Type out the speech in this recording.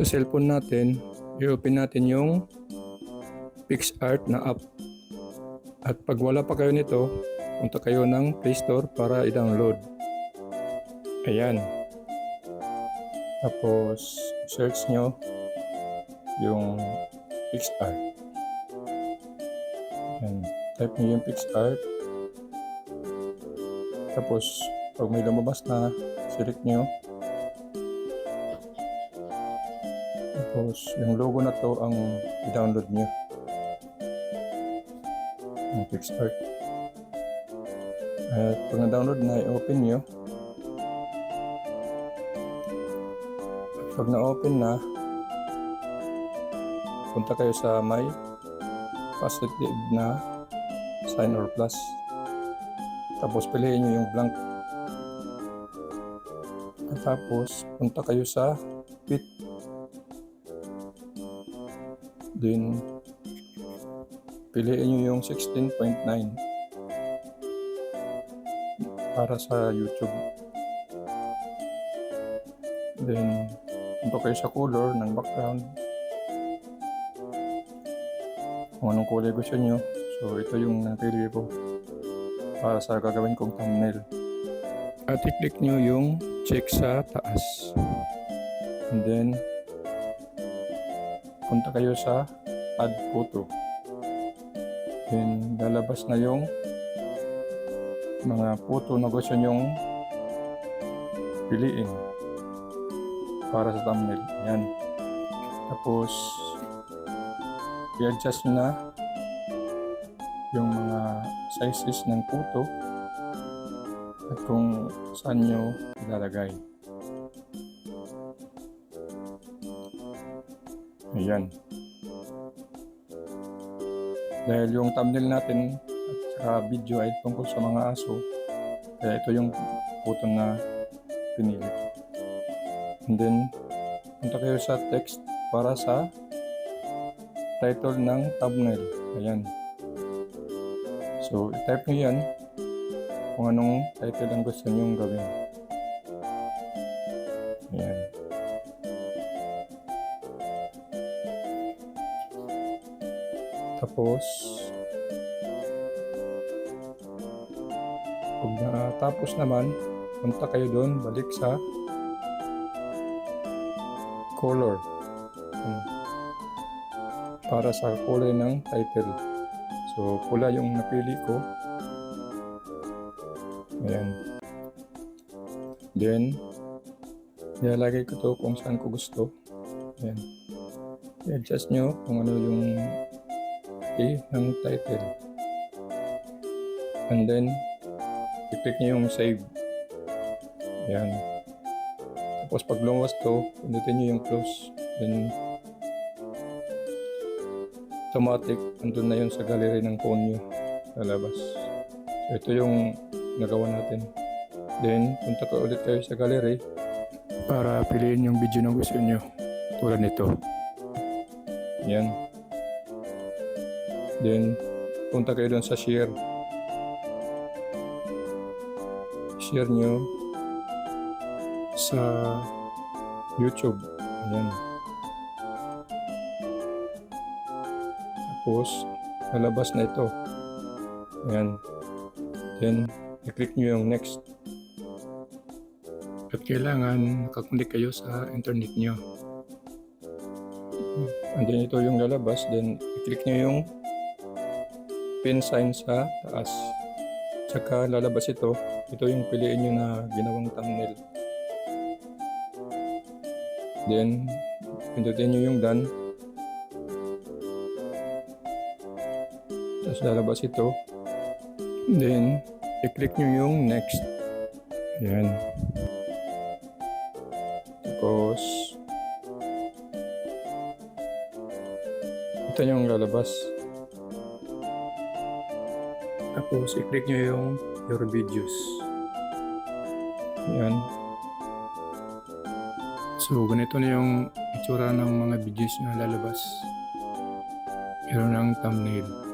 sa cellphone natin, i-open natin yung PixArt na app. At pag wala pa kayo nito, punta kayo ng Play Store para i-download. Ayan. Tapos, search nyo yung PixArt. Ayan. Type nyo yung PixArt. Tapos, pag may lumabas na, select nyo. Tapos, yung logo na to ang i-download nyo. Yung PixArt. At pag na-download na, i-open nyo. At pag na-open na, punta kayo sa may positive na sign or plus. Tapos piliin nyo yung blank. At tapos, punta kayo sa Then, piliin nyo yung 16.9 para sa YouTube. Then, punta kayo sa color ng background. Kung anong kulay gusto nyo. So, ito yung napili ko para sa gagawin kong thumbnail. At i-click nyo yung check sa taas. And then, punta kayo sa add photo. Then, lalabas na yung mga photo na gusto nyong piliin para sa thumbnail. Yan. Tapos, i-adjust nyo na yung mga sizes ng puto at kung saan nyo ilalagay. Ayan. Dahil yung thumbnail natin at saka video ay tungkol sa mga aso, kaya ito yung puto na pinili. And then, punta kayo sa text para sa title ng thumbnail. Ayan. So, i-type nyo yan kung anong title ang gusto nyong gawin. Tapos, pag natapos naman, punta kayo doon, balik sa color. Ayan. Para sa kulay ng title. So, pula yung napili ko. Ayan. Then, nilalagay ko to kung saan ko gusto. Ayan. I-adjust nyo kung ano yung A ng title. And then, i-click nyo yung save. Ayan. Tapos pag lumabas to, pindutin nyo yung close. Then, automatic, andun na yun sa gallery ng phone nyo. Lalabas. So, ito yung nagawa natin. Then, punta ka ulit kayo sa gallery para piliin yung video na gusto nyo. Tulad nito. Yan. Then, punta kayo doon sa share. Share nyo sa YouTube. Ayan. Tapos, lalabas na ito. Ayan. Then, i-click nyo yung next. At kailangan nakakunik kayo sa internet nyo. And then ito yung lalabas. Then, i-click nyo yung pin sign sa taas. Tsaka lalabas ito. Ito yung piliin nyo na ginawang thumbnail. Then, pindutin nyo yung done. Tapos lalabas ito. Then, i-click nyo yung next. Yan. Tapos, ito yung lalabas. Tapos, i-click nyo yung your videos. Yan. So, ganito na yung itsura ng mga videos na lalabas. Meron ng thumbnail.